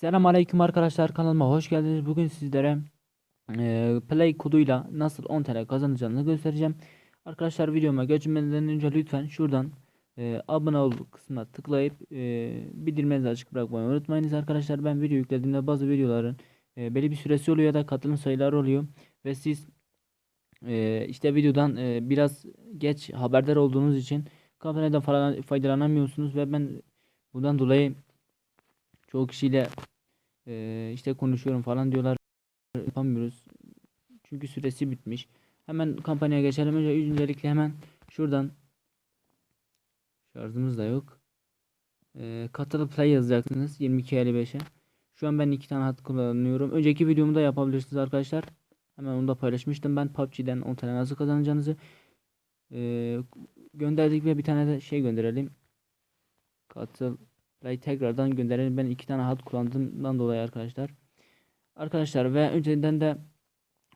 Selam arkadaşlar kanalıma hoş geldiniz. Bugün sizlere eee, Play koduyla nasıl 10 TL kazanacağını göstereceğim. Arkadaşlar videoma geçmeden önce lütfen şuradan eee, abone ol kısmına tıklayıp eee bildirimlerinizi açık bırakmayı unutmayınız arkadaşlar. Ben video yüklediğimde bazı videoların eee, belli bir süresi oluyor ya da katılım sayıları oluyor ve siz eee, işte videodan eee, biraz geç haberdar olduğunuz için kampanyadan falan faydalanamıyorsunuz ve ben bundan dolayı çoğu kişiyle eee, işte konuşuyorum falan diyorlar yapamıyoruz. Çünkü süresi bitmiş. Hemen kampanyaya geçelim. Önce öncelikle hemen şuradan şarjımız da yok. Eee katılıp play yazacaksınız 22.55'e. Şu an ben iki tane hat kullanıyorum. Önceki videomu da yapabilirsiniz arkadaşlar. Hemen onu da paylaşmıştım. Ben PUBG'den 10 tane nasıl kazanacağınızı eee, gönderdik ve bir tane de şey gönderelim. Katıl play tekrardan gönderelim. Ben iki tane hat kullandığımdan dolayı arkadaşlar. Arkadaşlar ve önceden de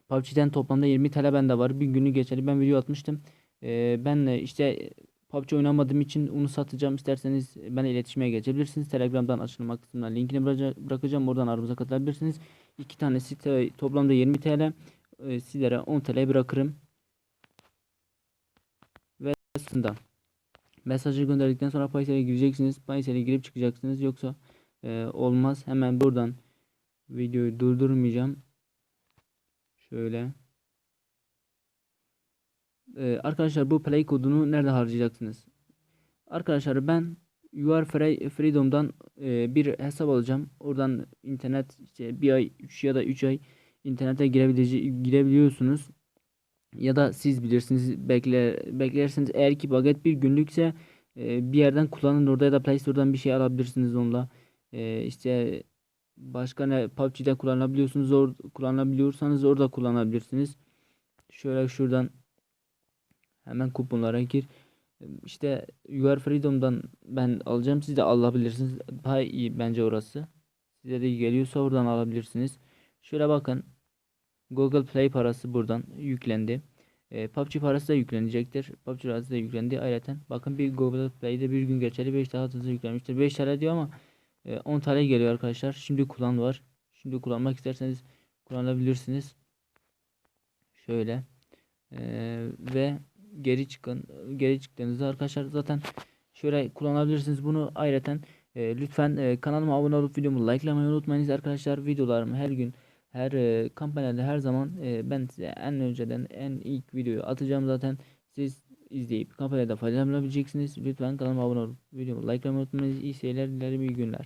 PUBG'den toplamda 20 TL bende var. Bir günü geçeli ben video atmıştım. Ee, ben işte PUBG oynamadığım için onu satacağım. İsterseniz benimle iletişime geçebilirsiniz. Telegram'dan açılma kısmına linkini bırakacağım. Oradan aramıza katılabilirsiniz. İki tane site toplamda 20 TL. Ee, sizlere 10 TL bırakırım. Ve aslında mesajı gönderdikten sonra Paysel'e gireceksiniz. Paysel'e girip çıkacaksınız. Yoksa e, olmaz. Hemen buradan videoyu durdurmayacağım. Şöyle. Ee, arkadaşlar bu play kodunu nerede harcayacaksınız? Arkadaşlar ben You Freedom'dan e, bir hesap alacağım. Oradan internet işte bir ay 3 ya da 3 ay internete girebilece- girebiliyorsunuz. Ya da siz bilirsiniz bekler beklersiniz eğer ki paket bir günlükse e, bir yerden kullanın orada ya da Play Store'dan bir şey alabilirsiniz onunla. E, işte başka ne PUBG'de kullanabiliyorsunuz or kullanabiliyorsanız orada kullanabilirsiniz. Şöyle şuradan hemen kuponlara gir. İşte You Are Freedom'dan ben alacağım. Siz de alabilirsiniz. Daha iyi bence orası. Size de geliyorsa oradan alabilirsiniz. Şöyle bakın. Google Play parası buradan yüklendi. E, PUBG parası da yüklenecektir. PUBG parası da yüklendi. Ayrıca bakın bir Google Play'de bir gün geçerli 5 daha hızlı yüklenmiştir. 5 TL diyor ama e, 10 TL geliyor arkadaşlar. Şimdi kullan var. Şimdi kullanmak isterseniz kullanabilirsiniz. Şöyle. E, ve geri çıkın. Geri çıktığınızda arkadaşlar zaten şöyle kullanabilirsiniz bunu. Ayrıca e, lütfen e, kanalıma abone olup videomu likelamayı unutmayınız arkadaşlar. Videolarımı her gün her e, kampanyada her zaman e, ben size en önceden en ilk videoyu atacağım zaten. Siz izleyip kampanyada faydalanabileceksiniz. Lütfen kanalıma abone olup videomu likelamayı unutmayınız. İyi seyirler dilerim iyi günler.